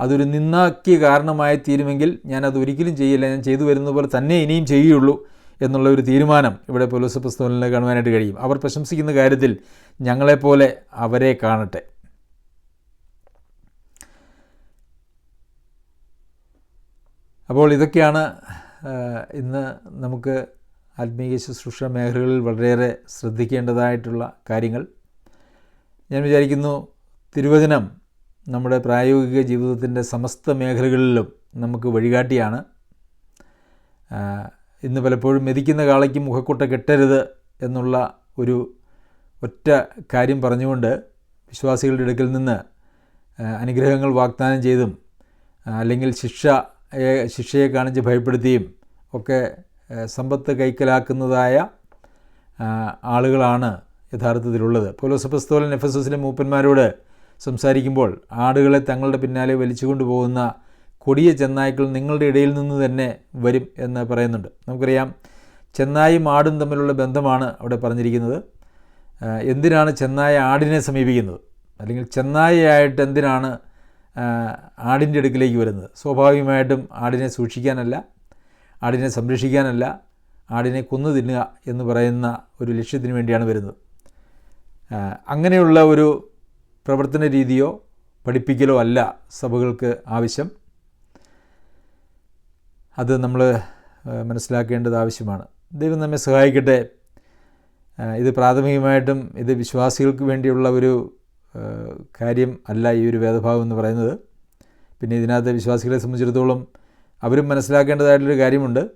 Speaker 1: അതൊരു നിന്നാക്കിയ കാരണമായി തീരുമെങ്കിൽ ഞാനത് ഒരിക്കലും ചെയ്യില്ല. ഞാൻ ചെയ്തു വരുന്നത് പോലെ തന്നെ ഇനിയും ചെയ്യുകയുള്ളൂ. എന്നുള്ള ഒരു തീരുമാനം ഇവിടെ പോലീസ് പുസ്തകങ്ങളിൽ കാണുവാനായിട്ട് കഴിയും. അവർ പ്രശംസിക്കുന്ന കാര്യത്തിൽ ഞങ്ങളെപ്പോലെ അവരെ കാണട്ടെ. അപ്പോൾ ഇതൊക്കെയാണ് ഇന്ന് നമുക്ക് ആത്മീയ ശുശ്രൂഷ മേഖലകളിൽ വളരെയേറെ ശ്രദ്ധിക്കേണ്ടതായിട്ടുള്ള കാര്യങ്ങൾ. ഞാൻ വിചാരിക്കുന്നു തിരുവചനം നമ്മുടെ പ്രായോഗിക ജീവിതത്തിന്റെ സമസ്ത മേഖലകളിലും നമുക്ക് വഴികാട്ടിയാണ്. ഇന്ന് പലപ്പോഴും മെതിക്കുന്ന കാളയ്ക്ക് മുഖക്കൂട്ട കെട്ടരുത് എന്നുള്ള ഒരു ഒറ്റ കാര്യം പറഞ്ഞുകൊണ്ട് വിശ്വാസികളുടെ അടുക്കൽ നിന്ന് അനുഗ്രഹങ്ങൾ വാഗ്ദാനം ചെയ്തും അല്ലെങ്കിൽ ശിക്ഷ ശിക്ഷയെ കാണിച്ച് ഭയപ്പെടുത്തിയും ഒക്കെ സമ്പത്ത് കൈക്കലാക്കുന്നതായ ആളുകളാണ് യഥാർത്ഥത്തിലുള്ളത്. പൗലോസപ്പസ്തോലൻ എഫ് എസ് എസിലെ മൂപ്പന്മാരോട് സംസാരിക്കുമ്പോൾ ആടുകളെ തങ്ങളുടെ പിന്നാലെ വലിച്ചുകൊണ്ട് പോകുന്ന കൊടിയ ചെന്നായ്ക്കൾ നിങ്ങളുടെ ഇടയിൽ നിന്ന് തന്നെ വരും എന്ന് പറയുന്നുണ്ട്. നമുക്കറിയാം ചെന്നായും ആടും തമ്മിലുള്ള ബന്ധമാണ് അവിടെ പറഞ്ഞിരിക്കുന്നത്. എന്തിനാണ് ചെന്നായ ആടിനെ സമീപിക്കുന്നത്? അല്ലെങ്കിൽ ചെന്നായയായിട്ട് എന്തിനാണ് ആടിന്റെ അടുക്കിലേക്ക് വരുന്നത്? സ്വാഭാവികമായിട്ടും ആടിനെ സൂക്ഷിക്കാനല്ല ആടിനെ സംരക്ഷിക്കാനല്ല ആടിനെ കൊന്നു തിന്നുക എന്ന് പറയുന്ന ഒരു ലക്ഷ്യത്തിന് വേണ്ടിയാണ് വരുന്നത്. അങ്ങനെയുള്ള ഒരു പ്രവർത്തന രീതിയോ പഠിപ്പിക്കലോ അല്ല സഭകൾക്ക് ആവശ്യം. അത് നമ്മൾ മനസ്സിലാക്കേണ്ടത് ആവശ്യമാണ്. ദൈവം നമ്മെ സഹായിക്കട്ടെ. ഇത് പ്രാഥമികമായിട്ടും ഇത് വിശ്വാസികൾക്ക് വേണ്ടിയുള്ള ഒരു കാര്യം അല്ല ഈ ഒരു വേദഭാവം എന്ന് പറയുന്നത്. പിന്നെ ഇതിനകത്ത് വിശ്വാസികളെ സംബന്ധിച്ചിടത്തോളം അവരും മനസ്സിലാക്കേണ്ടതായിട്ടൊരു കാര്യമുണ്ട്.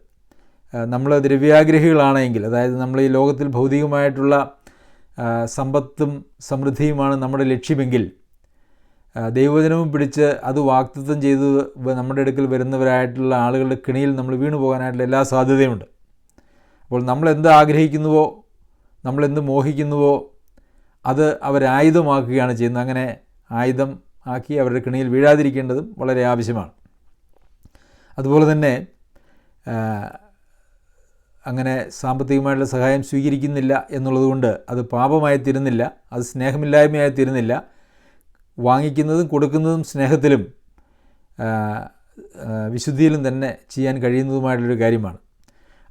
Speaker 1: നമ്മൾ ദ്രവ്യാഗ്രഹികളാണെങ്കിൽ അതായത് നമ്മൾ ഈ ലോകത്തിൽ ഭൗതികമായിട്ടുള്ള സമ്പത്തും സമൃദ്ധിയുമാണ് നമ്മുടെ ലക്ഷ്യമെങ്കിൽ ആ, ദൈവവചനവും പിടിച്ച് അത് വാക്തത്വം ചെയ്ത് നമ്മുടെ അടുക്കൽ വരുന്നവരായിട്ടുള്ള ആളുകളുടെ കിണിയിൽ നമ്മൾ വീണു പോകാനായിട്ടുള്ള എല്ലാ സാധ്യതയുമുണ്ട്. അപ്പോൾ നമ്മൾ എന്ത് ആഗ്രഹിക്കുന്നുവോ നമ്മൾ എന്ത് മോഹിക്കുന്നുവോ അത് അവരായുധമാക്കുകയാണ് ചെയ്യുന്നത്. അങ്ങനെ ആയുധം ആക്കി അവരുടെ കിണിയിൽ വീഴാതിരിക്കേണ്ടതും വളരെ ആവശ്യമാണ്. അതുപോലെ തന്നെ അങ്ങനെ സാമ്പത്തികമായിട്ടുള്ള സഹായം സ്വീകരിക്കുന്നില്ല എന്നുള്ളതുകൊണ്ട് അത് പാപമായി തീരുന്നില്ല അത് സ്നേഹമില്ലായ്മയായി തീരുന്നില്ല വാങ്ങിക്കുന്നതും കൊടുക്കുന്നതും സ്നേഹത്തിലും വിശുദ്ധിയിലും തന്നെ ചെയ്യാൻ കഴിയുന്നതുമായിട്ടുള്ളൊരു കാര്യമാണ്.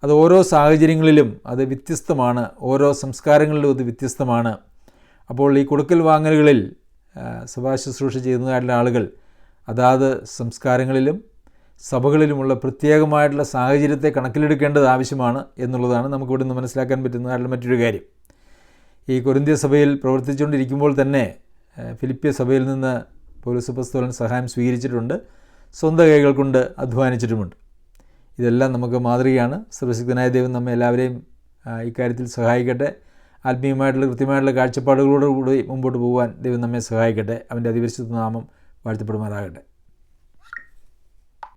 Speaker 1: അത് ഓരോ സാഹചര്യങ്ങളിലും അത് വ്യത്യസ്തമാണ് ഓരോ സംസ്കാരങ്ങളിലും അത് വ്യത്യസ്തമാണ്. അപ്പോൾ ഈ കൊടുക്കൽ വാങ്ങലുകളിൽ ആ, സഭാ ശുശ്രൂഷ ചെയ്യുന്നതായിട്ടുള്ള ആളുകൾ അതാത് സംസ്കാരങ്ങളിലും സഭകളിലുമുള്ള പ്രത്യേകമായിട്ടുള്ള സാഹചര്യത്തെ കണക്കിലെടുക്കേണ്ടത് ആവശ്യമാണ് എന്നുള്ളതാണ് നമുക്കിവിടെ നിന്ന് മനസ്സിലാക്കാൻ പറ്റുന്നതായിട്ടുള്ള മറ്റൊരു കാര്യം. ഈ കൊരിന്ത്യ സഭയിൽ പ്രവർത്തിച്ചുകൊണ്ടിരിക്കുമ്പോൾ തന്നെ ഫിലിപ്പിയ സഭയിൽ നിന്ന് പോലീസ് പുസ്തകൻ സഹായം സ്വീകരിച്ചിട്ടുണ്ട്. സ്വന്തം കൈകൾ കൊണ്ട് അധ്വാനിച്ചിട്ടുമുണ്ട്. ഇതെല്ലാം നമുക്ക് മാതൃകയാണ്. സർവശക്തനായ ദൈവം നമ്മെ എല്ലാവരെയും ഇക്കാര്യത്തിൽ സഹായിക്കട്ടെ. ആത്മീയമായിട്ടുള്ള കൃത്യമായിട്ടുള്ള കാഴ്ചപ്പാടുകളോടുകൂടി മുമ്പോട്ട് പോകാൻ ദൈവം നമ്മെ സഹായിക്കട്ടെ. അവന്റെ അതിവിശുദ്ധ നാമം വാഴ്ത്തപ്പെടുമാറാകട്ടെ.